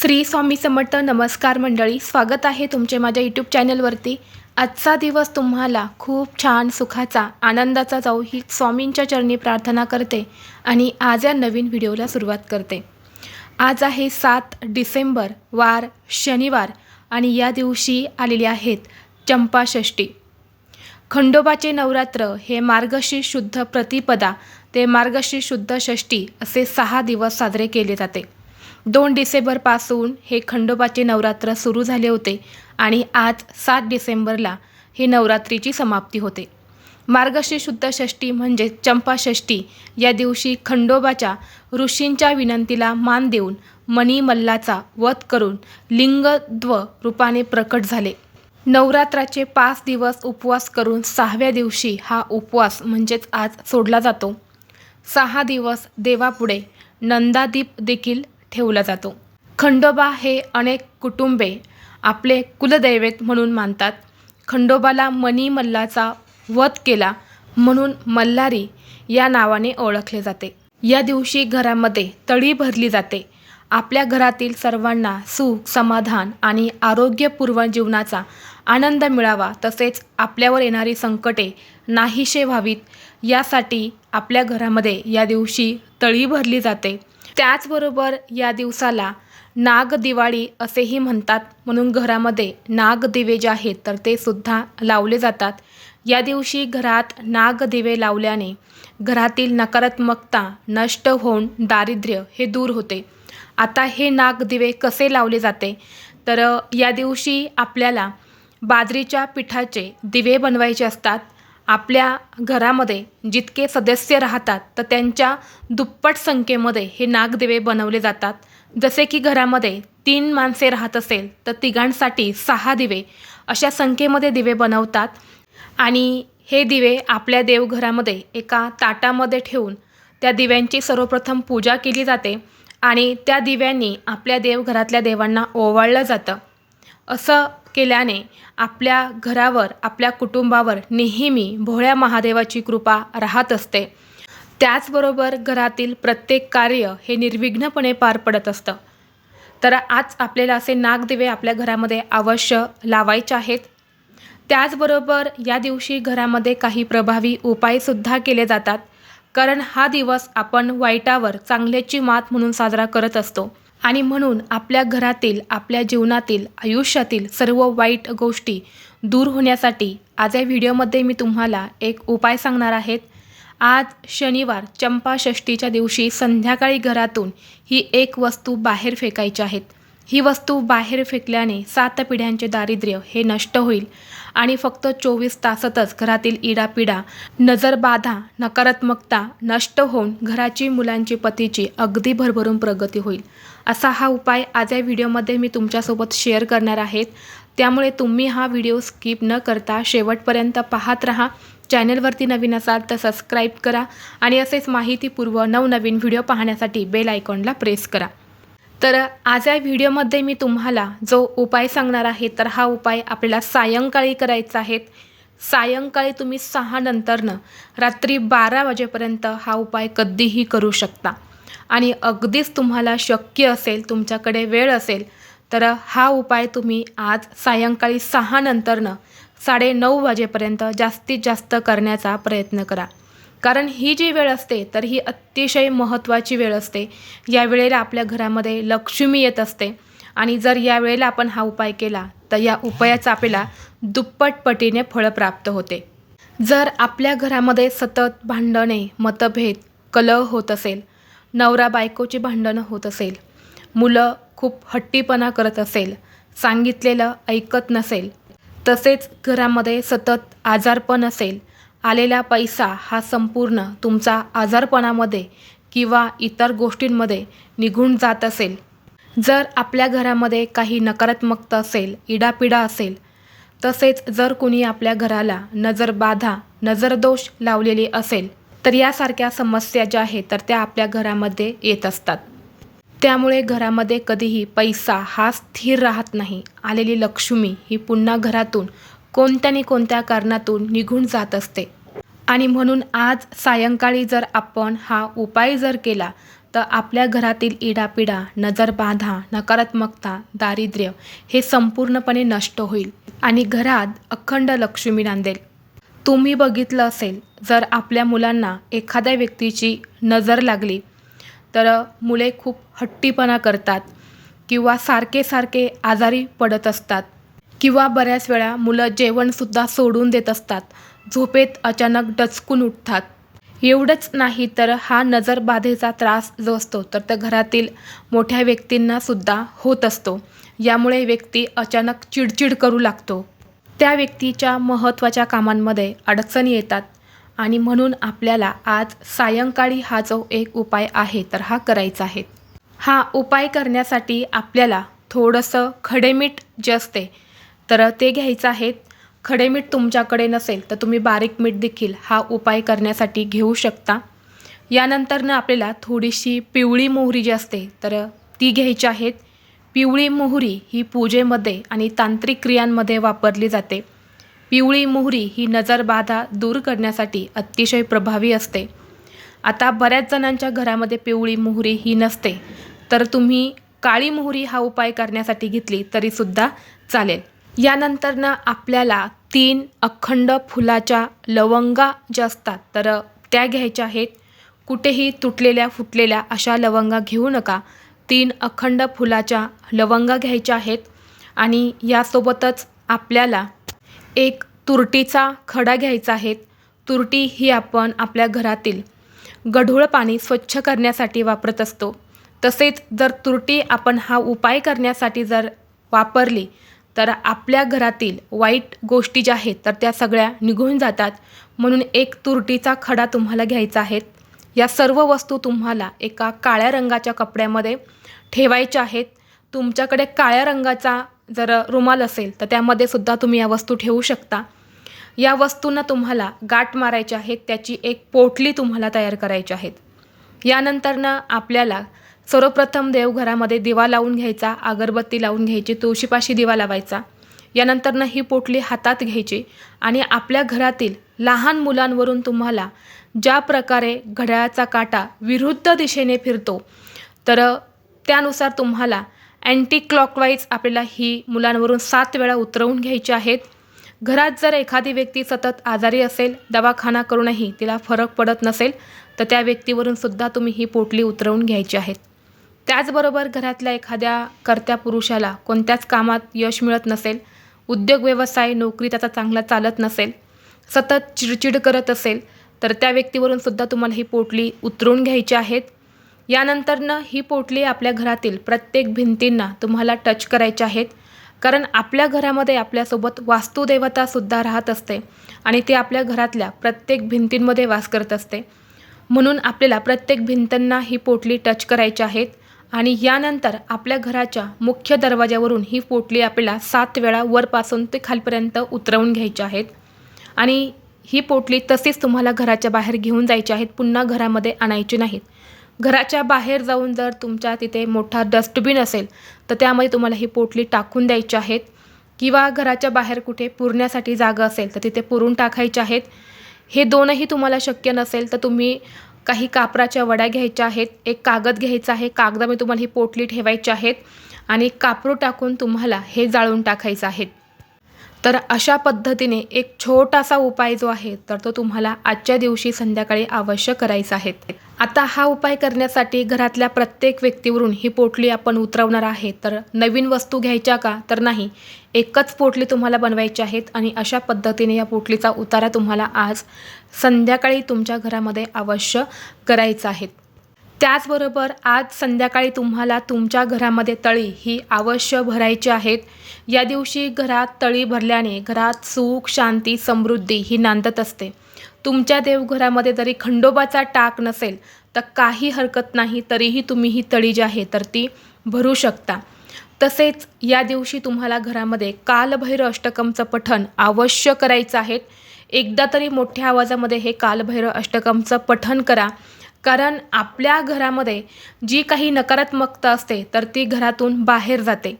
श्री स्वामी समर्थ नमस्कार मंडळी स्वागत आहे तुमचे माझ्या यूट्यूब चॅनलवरती आजचा दिवस तुम्हाला खूप छान सुखाचा आनंदाचा जाऊ ही स्वामींच्या चरणी प्रार्थना करते आणि आज या नवीन व्हिडिओला सुरुवात करते. आज आहे सात डिसेंबर वार शनिवार आणि या दिवशी आलेले आहेत चंपाषष्टी खंडोबाचे नवरात्र हे मार्गशी शुद्ध प्रतिपदा ते मार्गशीर्ष शुद्ध षष्ठी असे सहा दिवस साजरे केले जाते. दोन डिसेंबरपासून हे खंडोबाचे नवरात्र सुरू झाले होते आणि आज सात डिसेंबरला हे नवरात्रीची समाप्ती होते. मार्गशी शुद्ध षष्टी म्हणजे चंपाषष्ठी या दिवशी खंडोबाच्या ऋषींच्या विनंतीला मान देऊन मणिमल्लाचा वध करून लिंगद्व रूपाने प्रकट झाले. नवरात्राचे पाच दिवस उपवास करून सहाव्या दिवशी हा उपवास म्हणजेच आज सोडला जातो. सहा दिवस देवापुढे नंदादीप देखील ठेवला जातो. खंडोबा हे अनेक कुटुंबे आपले कुलदैवत म्हणून मानतात. खंडोबाला मणिमल्लाचा वध केला म्हणून मल्हारी या नावाने ओळखले जाते. या दिवशी घरामध्ये तळी भरली जाते. आपल्या घरातील सर्वांना सुख समाधान आणि आरोग्यपूर्ण जीवनाचा आनंद मिळावा तसेच आपल्यावर येणारी संकटे नाहीशे व्हावीत यासाठी आपल्या घरामध्ये या दिवशी तळी भरली जाते. त्याचबरोबर या दिवसाला नाग दिवाळी असेही म्हणतात. म्हणून घरामध्ये नागदिवे जे आहेत तर ते सुद्धा लावले जातात. या दिवशी घरात नागदिवे लावल्याने घरातील नकारात्मकता नष्ट होऊन दारिद्र्य हे दूर होते. आता हे नागदिवे कसे लावले जाते? तर या दिवशी आपल्याला बाजरीच्या पिठाचे दिवे बनवायचे असतात. आपल्या घरामध्ये जितके सदस्य राहतात तर त्यांच्या दुप्पट संख्येमध्ये हे नागदिवे बनवले जातात. जसे की घरामध्ये तीन माणसे राहत असेल तर तिघांसाठी सहा दिवे अशा संख्येमध्ये दिवे बनवतात. आणि हे दिवे आपल्या देवघरामध्ये एका ताटामध्ये ठेवून त्या दिव्यांची सर्वप्रथम पूजा केली जाते आणि त्या दिव्यांनी आपल्या देवघरातल्या देवांना ओवाळलं जातं. असं केल्याने आपल्या घरावर आपल्या कुटुंबावर नेहमी भोळ्या महादेवाची कृपा राहत असते. त्याचबरोबर घरातील प्रत्येक कार्य हे निर्विघ्नपणे पार पडत असतं. तर आज आपल्याला असे नागदिवे आपल्या घरामध्ये अवश्य लावायचे आहेत. त्याचबरोबर या दिवशी घरामध्ये काही प्रभावी उपायसुद्धा केले जातात. कारण हा दिवस आपण वाईटावर चांगल्याची मात म्हणून साजरा करत असतो. आणि म्हणून आपल्या घरातील आपल्या जीवनातील आयुष्यातील सर्व वाईट गोष्टी दूर होण्यासाठी आज या व्हिडिओमध्ये मी तुम्हाला एक उपाय सांगणार आहेत. आज शनिवार चंपाषष्ठीच्या दिवशी संध्याकाळी घरातून ही एक वस्तू बाहेर फेकायची आहेत. ही वस्तू बाहेर फेकल्याने सात पिढ्यांचे दारिद्र्य हे नष्ट होईल. आणि फक्त चोवीस तासातच घरातील इडापिडा नजरबाधा नकारात्मकता नष्ट होऊन घराची मुलांची पतीची अगदी भरभरून प्रगती होईल. असा हा उपाय आज या व्हिडिओमध्ये मी तुमच्यासोबत शेअर करणार आहेत त्यामुळे तुम्ही हा व्हिडिओ स्किप न करता शेवटपर्यंत पाहत राहा. चॅनलवरती नवीन असाल तर सबस्क्राईब करा आणि असेच माहितीपूर्व नवनवीन व्हिडिओ पाहण्यासाठी बेल आयकॉनला प्रेस करा. तर आज या व्हिडिओमध्ये मी तुम्हाला जो उपाय सांगणार आहे तर हा उपाय आपल्याला सायंकाळी करायचा आहे. सायंकाळी तुम्ही सहा नंतरनं रात्री बारा वाजेपर्यंत हा उपाय कधीही करू शकता. आणि अगदीच तुम्हाला शक्य असेल तुमच्याकडे वेळ असेल तर हा उपाय तुम्ही आज सायंकाळी सहा नंतरनं साडेनऊ वाजेपर्यंत जास्तीत जास्त करण्याचा प्रयत्न करा. कारण ही जी वेळ असते तर ही अतिशय महत्त्वाची वेळ असते. या वेळेला आपल्या घरामध्ये लक्ष्मी येत असते. आणि जर या वेळेला आपण हा उपाय केला तर या उपायाचा आपल्याला दुप्पट पटीने फळं प्राप्त होते. जर आपल्या घरामध्ये सतत भांडणे मतभेद कलह होत असेल नवरा बायकोची भांडणं होत असेल मुलं खूप हट्टीपणा करत असेल सांगितलेलं ऐकत नसेल तसेच घरामध्ये सतत आजारपण असेल आलेला पैसा हा संपूर्ण तुमचा आजारपणामध्ये किंवा इतर गोष्टींमध्ये निघून जात असेल. जर आपल्या घरामध्ये काही नकारात्मकता असेल इडापिडा असेल तसेच जर कुणी आपल्या घराला नजरबाधा नजरदोष लावलेली असेल तर यासारख्या समस्या ज्या आहेत तर त्या आपल्या घरामध्ये येत असतात. त्यामुळे घरामध्ये कधीही पैसा हा स्थिर राहत नाही. आलेली लक्ष्मी ही पुन्हा घरातून कोणत्या ना कोणत्या कारणातून निघून जात असते. आणि म्हणून आज सायंकाळी जर आपण हा उपाय जर केला तर आपल्या घरातील इडापिडा नजरबाधा नकारात्मकता दारिद्र्य हे संपूर्णपणे नष्ट होईल आणि घरात अखंड लक्ष्मी नांदेल. तुम्ही बघितलं असेल जर आपल्या मुलांना एखाद्या व्यक्तीची नजर लागली तर मुले खूप हट्टीपणा करतात किंवा सारखे सारखे आजारी पडत असतात किंवा बऱ्याच वेळा मुलं जेवणसुद्धा सोडून देत असतात. झोपेत अचानक डचकून उठतात. एवढंच नाही तर हा नजरबाधेचा त्रास जो असतो तर त्या घरातील मोठ्या व्यक्तींनासुद्धा होत असतो. यामुळे व्यक्ती अचानक चिडचिड करू लागतो. त्या व्यक्तीच्या महत्त्वाच्या कामांमध्ये अडचणी येतात आणि म्हणून आपल्याला आज सायंकाळी हा जो एक उपाय आहे तर हा करायचा आहे. हा उपाय करण्यासाठी आपल्याला थोडंसं खडेमीठ जे असते तर ते घ्यायचं आहे. खडेमीठ तुमच्याकडे नसेल तर तुम्ही बारीक मीठ देखील हा उपाय करण्यासाठी घेऊ शकता. यानंतरनं आपल्याला थोडीशी पिवळी मोहरी जी असते तर ती घ्यायची आहेत. पिवळी मोहरी ही पूजेमध्ये आणि तांत्रिक क्रियांमध्ये वापरली जाते. पिवळी मोहरी ही नजरबाधा दूर करण्यासाठी अतिशय प्रभावी असते. आता बऱ्याच जणांच्या घरामध्ये पिवळी मोहरी ही नसते तर तुम्ही काळी मोहरी हा उपाय करण्यासाठी घेतली तरीसुद्धा चालेल. यानंतरनं आपल्याला तीन अखंड फुलाच्या लवंगा ज्या असतात तर त्या घ्यायच्या आहेत. कुठेही तुटलेल्या फुटलेल्या अशा लवंगा घेऊ नका. तीन अखंड फुलाच्या लवंगा घ्यायच्या आहेत आणि यासोबतच आपल्याला एक तुरटीचा खडा घ्यायचा आहे. तुरटी ही आपण आपल्या घरातील गढूळ पाणी स्वच्छ करण्यासाठी वापरत असतो. तसेच जर तुरटी आपण हा उपाय करण्यासाठी जर वापरली तर आपल्या घरातील वाईट गोष्टी ज्या आहेत तर त्या सगळ्या निघून जातात. म्हणून एक तुरटीचा खडा तुम्हाला घ्यायचा आहे. या सर्व वस्तू तुम्हाला एका काळ्या रंगाच्या कपड्यामध्ये ठेवायच्या आहेत. तुमच्याकडे काळ्या रंगाचा जर रुमाल असेल तर त्यामध्ये सुद्धा तुम्ही या वस्तू ठेवू शकता. या वस्तूंना तुम्हाला गाठ मारायच्या आहेत त्याची एक पोटली तुम्हाला तयार करायची आहेत यानंतरनं आपल्याला सर्वप्रथम देवघरामध्ये दिवा लावून घ्यायचा अगरबत्ती लावून घ्यायची तुळशीपाशी दिवा लावायचा. यानंतरनं ही पोटली हातात घ्यायची आणि आपल्या घरातील लहान मुलांवरून तुम्हाला ज्या प्रकारे घड्याळाचा काटा विरुद्ध दिशेने फिरतो तर त्यानुसार तुम्हाला अँटी क्लॉकवाईज आपल्याला ही मुलांवरून सात वेळा उतरवून घ्यायची आहेत. घरात जर एखादी व्यक्ती सतत आजारी असेल दवाखाना करूनही तिला फरक पडत नसेल तर त्या व्यक्तीवरून सुद्धा तुम्ही ही पोटली उतरवून घ्यायची आहेत. त्याचबरोबर घरातल्या एखाद्या कर्त्या पुरुषाला कोणत्याच कामात यश मिळत नसेल उद्योग व्यवसाय नोकरी त्याचा चांगला चालत नसेल सतत चिडचिड करत असेल तर त्या व्यक्तीवरून सुद्धा तुम्हाला ही पोटली उतरून घ्यायची आहेत. यानंतरनं ही पोटली आपल्या घरातील प्रत्येक भिंतींना तुम्हाला टच करायच्या आहेत. कारण आपल्या घरामध्ये आपल्यासोबत वास्तुदेवतासुद्धा राहत असते आणि ती आपल्या घरातल्या प्रत्येक भिंतींमध्ये वास करत असते. म्हणून आपल्याला प्रत्येक भिंतींना ही पोटली टच करायची आहेत. आणि यानंतर आपल्या घराच्या मुख्य दरवाजावरून ही पोटली आपल्याला सात वेळा वरपासून ते खालपर्यंत उतरवून घ्यायची आहेत. आणि ही पोटली तशीच तुम्हाला घराच्या बाहेर घेऊन जायची आहेत पुन्हा घरामध्ये आणायची नाहीत. घराच्या बाहेर जाऊन जर तुमच्या तिथे मोठा डस्टबिन असेल तर त्यामध्ये तुम्हाला ही पोटली टाकून द्यायची आहेत. किंवा घराच्या बाहेर कुठे पुरण्यासाठी जागा असेल तर तिथे पुरून टाकायच्या आहेत. हे दोनही तुम्हाला शक्य नसेल तर तुम्ही काही कापराच्या वड्या घ्यायच्या आहेत एक कागद घ्यायचा आहे कागदामध्ये तुम्हाला ही पोटली ठेवायची आहेत आणि कापरू टाकून तुम्हाला हे जाळून टाकायचं आहेत. तर अशा पद्धतीने एक छोटासा उपाय जो आहे तर तो तुम्हाला आजच्या दिवशी संध्याकाळी अवश्य करायचा आहे. आता हा उपाय करण्यासाठी घरातल्या प्रत्येक व्यक्तीवरून ही पोटली आपण उतरवणार आहे. तर नवीन वस्तू घ्यायच्या का? तर नाही. एकच पोटली तुम्हाला बनवायची आहेत आणि अशा पद्धतीने या पोटलीचा उतारा तुम्हाला आज संध्याकाळी तुमच्या घरामध्ये अवश्य करायचा आहे. त्याचबरोबर आज संध्याकाळी तुम्हाला तुमच्या घरामध्ये तळी ही अवश्य भरायची आहेत. या दिवशी घरात तळी भरल्याने घरात सुख शांती समृद्धी ही नांदत असते. तुमच्या देवघरामध्ये जरी खंडोबाचा टाक नसेल तर काही हरकत नाही तरीही तुम्ही ही तळी जी आहे तर ती भरू शकता. तसेच या दिवशी तुम्हाला घरामध्ये कालभैरव अष्टकमचं पठण अवश्य करायचं आहे. एकदा तरी मोठ्या आवाजामध्ये हे कालभैरव अष्टकमचं पठण करा. कारण आपल्या घरामध्ये जी काही नकारात्मकता असते तर ती घरातून बाहेर जाते.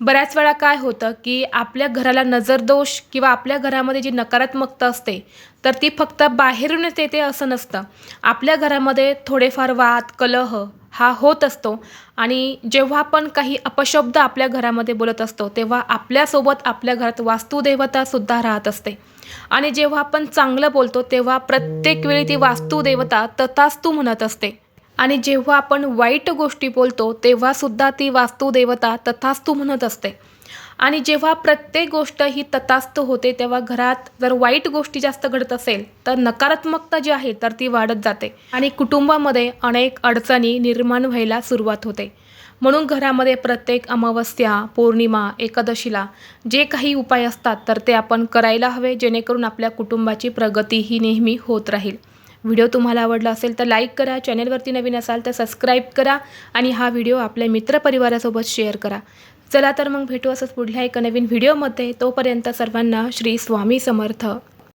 बऱ्याच वेळा काय होतं की आपल्या घराला नजरदोष किंवा आपल्या घरामध्ये जी नकारात्मकता असते तर ती फक्त बाहेरूनच येते असं नसतं. आपल्या घरामध्ये थोडेफार वाद कलह हा होत असतो आणि जेव्हा आपण काही अपशब्द आपल्या घरामध्ये बोलत असतो तेव्हा आपल्यासोबत आपल्या घरात वास्तुदेवतासुद्धा राहत असते. आणि जेव्हा आपण चांगलं बोलतो तेव्हा प्रत्येक वेळी ती वास्तुदेवता तथास्तू म्हणत असते. आणि जेव्हा आपण वाईट गोष्टी बोलतो तेव्हासुद्धा ती वास्तुदेवता तथास्तू म्हणत असते. आणि जेव्हा प्रत्येक गोष्ट ही तथास्तू होते तेव्हा घरात जर वाईट गोष्टी जास्त घडत असेल तर नकारात्मकता जी आहे तर ती वाढत जाते. आणि कुटुंबामध्ये अनेक अडचणी निर्माण व्हायला सुरुवात होते. म्हणून घरामध्ये प्रत्येक अमावस्या पौर्णिमा एकादशीला जे काही उपाय असतात तर ते आपण करायला हवे जेणेकरून आपल्या कुटुंबाची प्रगती ही नेहमी होत राहील. व्हिडिओ तुम्हाला आवडला असेल तर लाईक करा चॅनलवरती नवीन असाल तर सबस्क्राईब करा आणि हा व्हिडिओ आपल्या मित्रपरिवारासोबत शेअर करा. चला तर मग भेटू असंच पुढल्या एका नवीन व्हिडिओमध्ये. तोपर्यंत सर्वांना श्री स्वामी समर्थ.